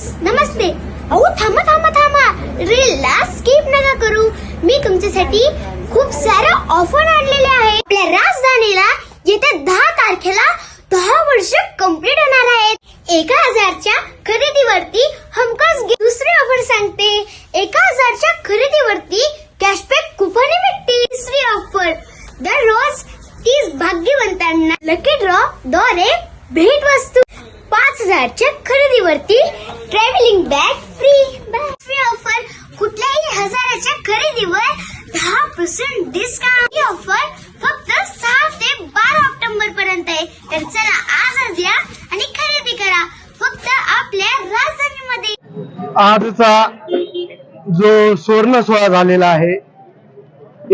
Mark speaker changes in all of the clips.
Speaker 1: Friends नमस्ते अहो थांबा थांबा थांबा. रीलला स्किप नका करू. मी तुमच्यासाठी खूप साऱ्या ऑफर आणलेल्या आहे आपल्या राजधानीला येत्या दहा तारखेला दहा वर्ष कंप्लीट होणार आहेत. एका हजारच्या खरेदीवरती हमखास दुसरी ऑफर सांगते. एका हजारच्या खरेदीवरती कॅशबॅक कुपन भेटते तिसरी ऑफर दररोज तीस भाग्यवंतांना लकी ड्रॉ द्वारे भेट वस्तू पाच हजारच्या खरेदीवरती travelling bag free free offer कुठल्याही हजाराच्या खरेदीवर दहा पर्सेंट डिस्काउंट ही ऑफर फक्त सहा ते बारा ऑक्टोबर पर्यंत आहे. तर चला आजच या आणि खरेदी करा. फक्त आपल्या राजधानीमध्ये.
Speaker 2: आजचा जो सुवर्ण सोहळा झालेला आहे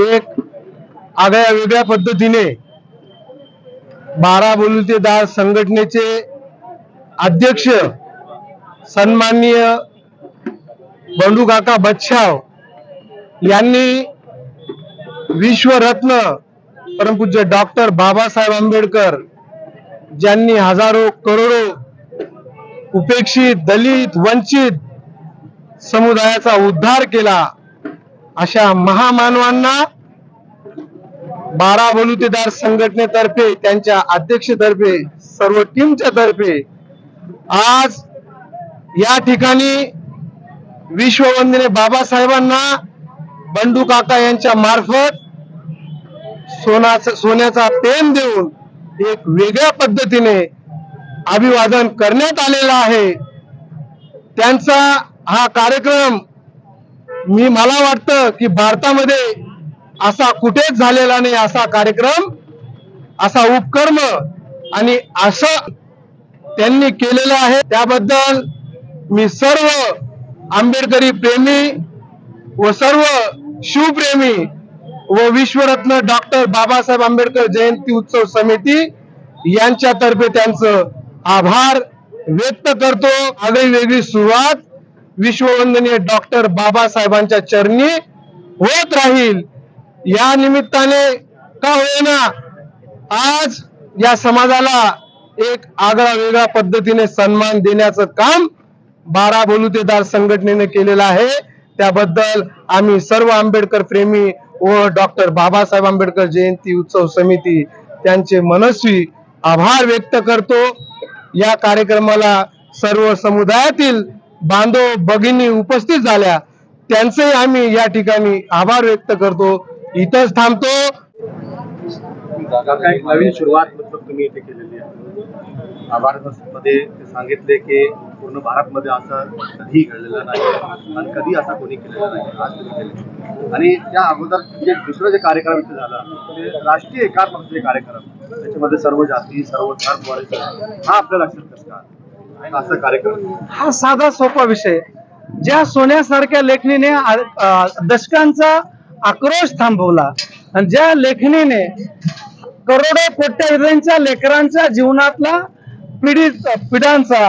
Speaker 2: एक आगळ्या वेगळ्या पद्धतीने बारा बलुतेदार संघटनेचे अध्यक्ष सन्माननीय बंडू काका बच्छाव यांनी विश्वरत्न परमपूज्य डॉक्टर बाबासाहेब आंबेडकर ज्यांनी हजारो करोडो उपेक्षित दलित वंचित समुदायाचा उद्धार केला अशा महामानवांना बारा बलुतेदार संघटनेतर्फे त्यांच्या अध्यक्षतर्फे सर्व टीमच्या तर्फे आज या ठिकाणी विश्ववंदिने बाबासाहेबांना बंडू काका यांच्या मार्फत सोनाचा सोन्याचा पेन देऊन एक वेगळ्या पद्धतीने अभिवादन करण्यात आलेलं आहे. त्यांचा हा कार्यक्रम मी मला वाटतं की भारतामध्ये असा कुठेच झालेला नाही असा कार्यक्रम असा उपक्रम आणि असं त्यांनी केलेलं आहे. त्याबद्दल मी सर्व आंबेडकरी प्रेमी व सर्व शिवप्रेमी व विश्वरत्न डॉक्टर बाबासाहेब आंबेडकर जयंती उत्सव समिती यांच्यातर्फे त्यांचं आभार व्यक्त करतो. आगळी वेगळी सुरुवात विश्ववंदनीय डॉक्टर बाबासाहेबांच्या चरणी होत राहील. या निमित्ताने का होईना आज या समाजाला एक आगळा वेगळ्या पद्धतीने सन्मान देण्याचं काम बारा बलुतेदार संघटनेने केलेला आहे. त्याबद्दल आम्ही सर्व आंबेडकर प्रेमी व डॉक्टर बाबासाहेब आंबेडकर जयंती उत्सव समिती त्यांचे मनस्वी आभार व्यक्त करतो. या कार्यक्रमाला सर्व समुदायातील बांधव भगिनी उपस्थित झाल्या. त्यांचे आम्ही या ठिकाणी आभार व्यक्त करतो. इथंच थांबतो.
Speaker 3: काका एक नवीन सुरुवात मतलब तुम्ही इथे केलेली आहे? आभारमध्ये ते सांगितले की पूर्ण भारतमध्ये असं कधी घडलेलं नाही आणि कधी असा कोणी केलेला नाही आज तुम्ही केले आणि त्या अगोदर जे दुसरं जे कार्यक्रम इथे झाला ते राष्ट्रीय एकात्मकतेचे कार्यक्रम त्याच्यामध्ये सर्व जाती सर्व धर्म वर्ग हा आपल्या लक्षात कसं का असा कार्यक्रम.
Speaker 2: हा साधा सोपा विषय. ज्या सोन्यासारख्या लेखणीने दशकांचा आक्रोश थांबवला आणि ज्या लेखणीने करोडो कोट्यावधींच्या लेकरांच्या जीवनातला पिढीत पिढ्यांचा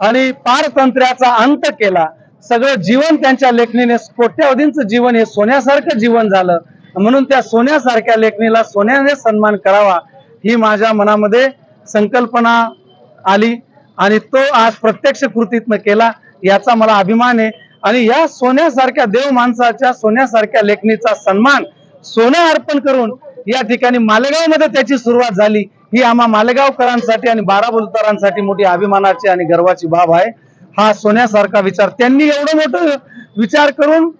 Speaker 2: आणि पारतंत्र्याचा अंत केला सगळं जीवन त्यांच्या लेखणीने कोट्यावधींचं जीवन हे सोन्यासारखं जीवन झालं. म्हणून त्या सोन्यासारख्या लेखणीला सोन्याने सन्मान करावा ही माझ्या मनामध्ये संकल्पना आली आणि तो आज प्रत्यक्ष कृतीतनं केला याचा मला अभिमान आहे. आणि या सोन्यासारख्या देव माणसाच्या सोन्यासारख्या लेखणीचा सन्मान सोनं अर्पण करून या ठिकाणी मालेगावमध्ये त्याची सुरुवात झाली. ही आम्हा मालेगावकरांसाठी आणि बाराबुलकरांसाठी मोठी अभिमानाची आणि गर्वाची बाब आहे. हा सोन्यासारखा विचार. त्यांनी एवढं मोठं विचार करून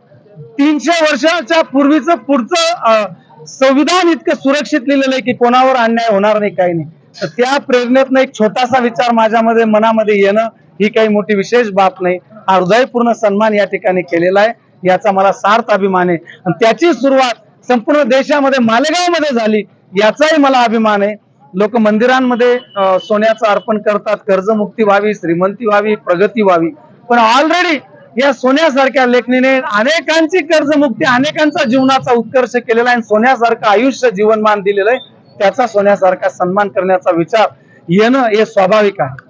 Speaker 2: तीनशे वर्षाच्या पूर्वीचं पुढचं संविधान इतकं सुरक्षित लिहिलेलं आहे की कोणावर अन्याय होणार नाही काही नाही. तर त्या प्रेरणेतनं एक छोटासा विचार माझ्यामध्ये मनामध्ये येणं ही काही मोठी विशेष बाब नाही. हा हृदयपूर्ण सन्मान या ठिकाणी केलेला आहे. याचा मला सार्थ अभिमान आहे. आणि त्याची सुरुवात संपूर्ण देशामध्ये मालेगावमध्ये झाली याचाही मला अभिमान आहे. लोक मंदिरांमध्ये सोन्याचं अर्पण करतात कर्जमुक्ती व्हावी श्रीमंती व्हावी प्रगती व्हावी. पण ऑलरेडी या सोन्यासारख्या लेखणीने अनेकांची कर्जमुक्ती अनेकांचा जीवनाचा उत्कर्ष केलेला आहे. आणि सोन्यासारखं आयुष्य जीवनमान दिलेलं आहे. त्याचा सोन्यासारखा सन्मान करण्याचा विचार येणं हे स्वाभाविक आहे.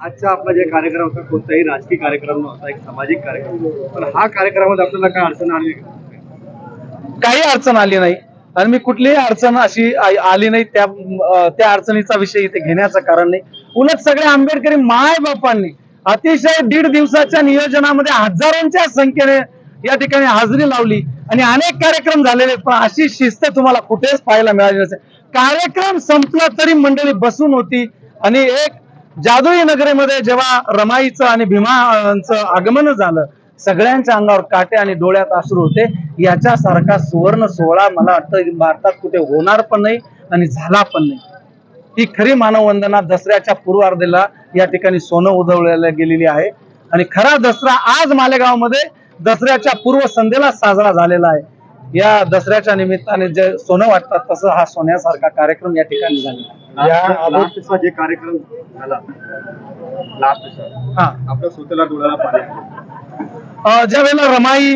Speaker 3: आजचा आपला जे कार्यक्रम होता कोणताही राजकीय कार्यक्रम नव्हता एक सामाजिक कार्यक्रम पण हा कार्यक्रमात आपल्याला काय अडचण आली?
Speaker 2: काही अडचण आली नाही. आणि मी कुठलीही अडचण अशी आली नाही त्या त्या अडचणीचा विषय इथे घेण्याचं कारण नाही. उलट सगळ्या आंबेडकरी माय बापांनी अतिशय दीड दिवसाच्या नियोजनामध्ये हजारोंच्या संख्येने या ठिकाणी हाजरी लावली आणि अनेक कार्यक्रम झालेले पण अशी शिस्त तुम्हाला कुठेच पाहायला मिळाली नसेल. कार्यक्रम संपला तरी मंडळी बसून होती आणि एक जादुई नगरीमध्ये जेव्हा रमाईचं आणि भीमाचं आगमन झालं सगळ्यांच्या अंगावर काटे आणि डोळ्यात अश्रू होते. याच्यासारखा सुवर्ण सोहळा मला वाटतं भारतात कुठे होणार पण नाही आणि झाला पण नाही. ही खरी मानववंदना दसऱ्याच्या पूर्वार्धेला या ठिकाणी सोनं उधळल्या गेलेली आहे. आणि खरा दसरा आज मालेगावमध्ये दसऱ्याच्या पूर्वसंध्येला साजरा झालेला आहे. या दसऱ्याच्या निमित्ताने जे सोनं वाटतात तसं हा सोन्यासारखा कार्यक्रम या ठिकाणी झाला
Speaker 3: जे कार्यक्रम
Speaker 2: हा.
Speaker 3: आपल्या स्वतःला डोळ्याला पाणी.
Speaker 2: ज्या वेळेला रमाई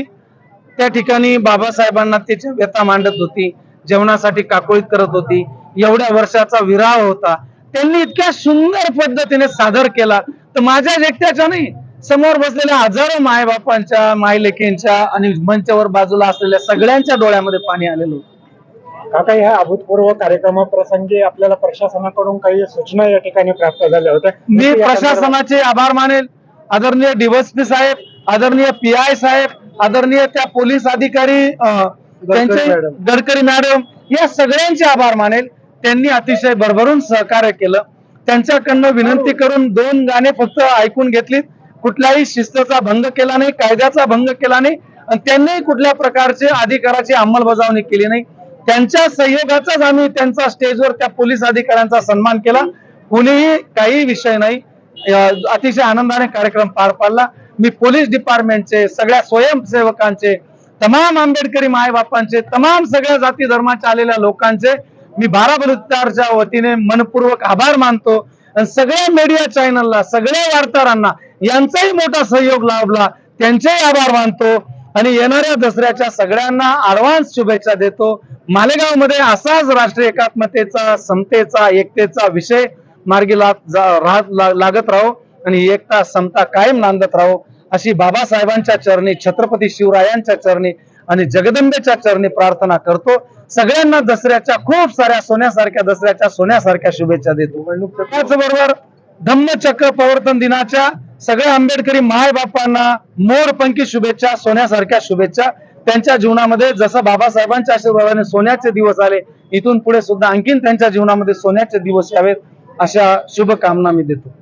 Speaker 2: त्या ठिकाणी बाबासाहेबांना त्याच्या व्यथा मांडत होती जेवणासाठी काकोळीत करत होती एवढ्या वर्षाचा विराह होता त्यांनी इतक्या सुंदर पद्धतीने सादर केला. तर माझ्या एकट्याच्या नाही समोर बसलेल्या हजारो मायबापांच्या मायलेकींच्या आणि मंचावर बाजूला असलेल्या सगळ्यांच्या डोळ्यामध्ये पाणी आलेलं होतं.
Speaker 4: काका ह्या अभूतपूर्व कार्यक्रमाप्रसंगी आपल्याला प्रशासनाकडून काही सूचना या ठिकाणी प्राप्त झाल्या होत्या.
Speaker 2: मी प्रशासनाचे आभार मानेल. आदरणीय डीवायसपी साहेब आदरणीय पी आय साहेब आदरणीय त्या पोलीस अधिकारी त्यांचे. गडकरी मॅडम या सगळ्यांचे आभार मानेल. त्यांनी अतिशय भरभरून सहकार्य केलं. त्यांच्याकडनं विनंती करून दोन गाणे फक्त ऐकून घेतलीत. कुठल्याही शिस्तचा भंग केला नाही कायद्याचा भंग केला नाही आणि त्यांनी कुठल्या प्रकारचे अधिकाराची अंमलबजावणी केली नाही. त्यांच्या सहयोगाचाच आम्ही त्यांचा स्टेजवर त्या पोलीस अधिकाऱ्यांचा सन्मान केला. कुणीही काही विषय नाही. अतिशय आनंदाने कार्यक्रम पार पाडला. मी पोलीस डिपार्टमेंटचे सगळ्या स्वयंसेवकांचे तमाम आंबेडकरी मायबापांचे तमाम सगळ्या जाती धर्माच्या आलेल्या लोकांचे मी बारा बलुत्तारच्या वतीने मनपूर्वक आभार मानतो. आणि सगळ्या मीडिया चॅनलला सगळ्या वार्ताहरांना यांचाही मोठा सहयोग लाभला त्यांचेही आभार मानतो. आणि येणाऱ्या दसऱ्याच्या सगळ्यांना ऍडव्हान्स शुभेच्छा देतो. मालेगावमध्ये असाच राष्ट्रीय एकात्मतेचा समतेचा एकतेचा विषय मार्गी लाग- जा- राहत- ला- लागत राहो. आणि एकता समता कायम नांदत राहो अशी बाबासाहेबांच्या चरणी छत्रपती शिवरायांच्या चरणी आणि जगदंबेच्या चरणी प्रार्थना करतो. सगळ्यांना दसऱ्याच्या खूप साऱ्या सोन्यासारख्या दसऱ्याच्या सोन्यासारख्या शुभेच्छा देतो. त्याचबरोबर धम्मचक्र प्रवर्तन दिनाच्या सगळ्या आंबेडकरी माय बापांना मोरपंखी शुभेच्छा सोन्यासारख्या शुभेच्छा. त्यांच्या जीवनामध्ये जसं बाबासाहेबांच्या आशीर्वादाने सोन्याचे दिवस आले इथून पुढे सुद्धा आणखीन त्यांच्या जीवनामध्ये सोन्याचे दिवस यावेत अशा शुभकामना मी देतो.